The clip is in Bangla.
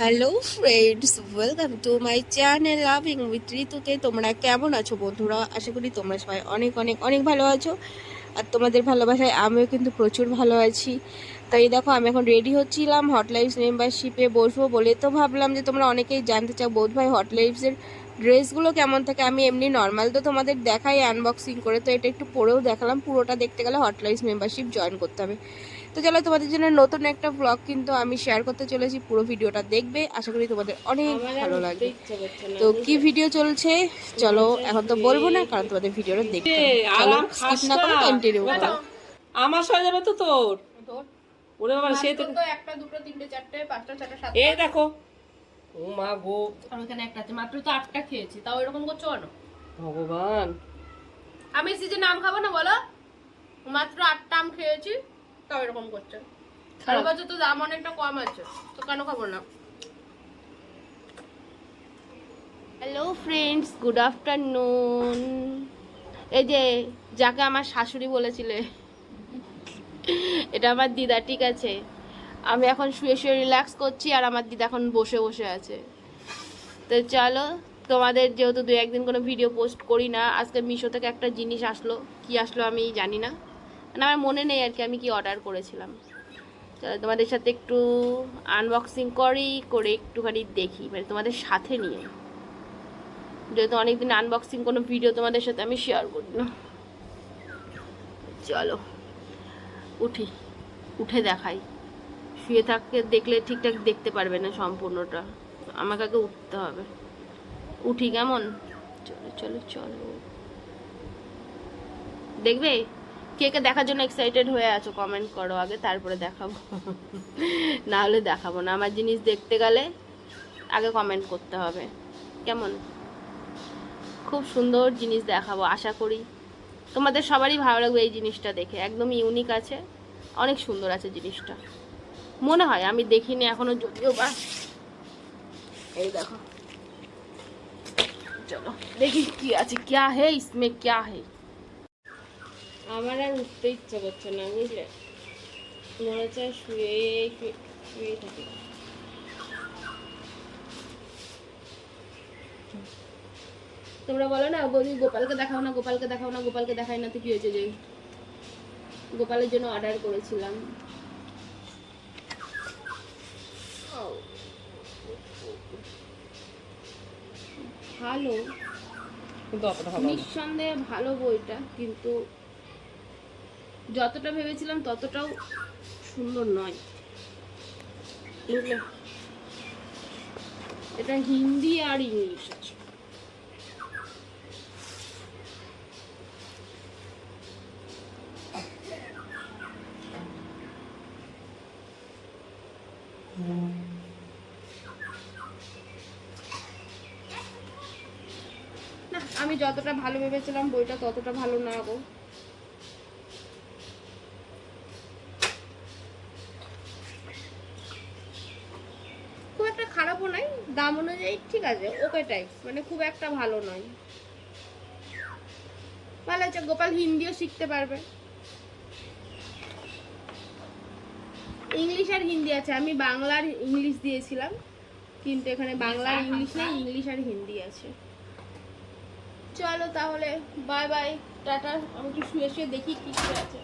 Hello friends welcome to my channel loving with ঋতুতে তোমরা কেমন আছো, বন্ধুরা? আশা করি তোমরা সবাই অনেক অনেক অনেক ভালো আছো। আর তোমাদের ভালোবাসায় আমিও কিন্তু প্রচুর ভালো আছি। তাই দেখো, আমি এখন রেডি হচ্ছিলাম হট লাইফস মেম্বারশিপে বসবো বলে তো ভাবলাম যে তোমরা অনেকেই জানতে চাও, বোধ ভাই হট লাইফসের ড্রেসগুলো কেমন থাকে? আমি এমনি নর্মাল তো তোমাদের দেখাই আনবক্সিং করে তো এটা একটু পরেও দেখালাম। পুরোটা দেখতে গেলে হট লাইফস মেম্বারশিপ জয়েন করতে হবে। তো চলো তোমাদের জন্য নতুন একটা ব্লগ কিন্তু আমি শেয়ার করতে চলেছি। পুরো ভিডিওটা দেখবে। আশা করি তোমাদের অনেক ভালো লাগবে। তো কি ভিডিও চলছে? চলো এখন তো বলব না কারণ তোমাদের ভিডিওটা দেখতে চলো স্কিপ না করে কন্টিনিউ করো। আমার সয়ে যাবে তো তোর। ওরে বাবা সে তো একটা দুটো তিনটে চারটে পাঁচটা ছটা সাতটা। এই দেখো ও মা গো। আমি এখানে একটা আছে মাত্র তো আটটা খেয়েছি তাও এরকম করছ কেন? ভগবান। আমি সিজে নাম খাব না বলো? মাত্র আটটা আম খেয়েছি তাও এরকম করছে। আর বছর তো দাম অনেকটা কম আছে তো কেন খাব না? হ্যালো ফ্রেন্ডস গুড আফটারনুন এই যে যাকে আমার শাশুড়ি বলেছিলে এটা আমার দিদা ঠিক আছে? আমি এখন শুয়ে শুয়ে রিল্যাক্স করছি আর আমার দিদা এখন বসে বসে আছে। তো চলো, তোমাদের যেহেতু দু একদিন কোনো ভিডিও পোস্ট করি না, আজকে মিশো থেকে একটা জিনিস আসলো, কি আসলো আমি জানি না। মানে আমার মনে নেই আর কি, আমি কি অর্ডার করেছিলাম। চলো তোমাদের সাথে একটু আনবক্সিং করি, করে একটুখানি দেখি মানে তোমাদের সাথে নিয়ে। যেহেতু অনেকদিন আনবক্সিং কোনো ভিডিও তোমাদের সাথে আমি শেয়ার করি না। চলো, উঠি, উঠে দেখাই। শুয়ে থাকতে দেখলে ঠিকঠাক দেখতে পারবে না সম্পূর্ণটা। আমাকে আগে উঠতে হবে। উঠি কেমন? চলো চলো চলো। দেখবে? কে কে দেখার জন্য এক্সাইটেড হয়ে আছো কমেন্ট করো, আগে তারপরে দেখাবো। না হলে দেখাবো না। আমার জিনিস দেখতে গেলে আগে কমেন্ট করতে হবে। কেমন? খুব সুন্দর জিনিস দেখাবো, আশা করি। তোমাদের সবারই ভালো লাগবে এই জিনিসটা দেখে। একদম ইউনিক আছে। অনেক সুন্দর আছে জিনিসটা। মনে হয়, আমি দেখিনি এখনও, যদিও বা। এই দেখো। চলো, দেখি কি আছে, ক্যা হে ইসমে, ক্যা হে। আমার আর উঠতে ইচ্ছা করছে না, বুঝলে? মনে হচ্ছে শুয়ে শুয়ে- থাকি। তোমরা বলো না বলি গোপালকে দেখাও না, গোপালকে দেখাও না, গোপালকে দেখাই না, তো কি হয়েছে যে? গোপালের জন্য অর্ডার করেছিলাম। ভালো। কিন্তু অতটা ভালো নিঃসন্দেহে ভালো বইটা কিন্তু যতটা ভেবেছিলাম ততটাও সুন্দর নয়। বুঝলে এটা হিন্দি আর ইংলিশ আছে। না আমি যতটা ভালো ভেবেছিলাম বইটা ততটা ভালো না গো। খুব একটা খারাপও নয় দাম অনুযায়ী ঠিক আছে ওকে টাইপ মানে খুব একটা ভালো নয়। ভালো আছে গোপাল হিন্দিও শিখতে পারবে। ইংলিশ আর হিন্দি আছে, আমি বাংলার ইংলিশ দিয়েছিলাম, কিন্তু এখানে বাংলা ইংলিশ নেই ইংলিশ আর হিন্দি আছে। চলো তাহলে বাই বাই টাটা আমি একটু শুয়ে শুয়ে দেখি কি কি আছে।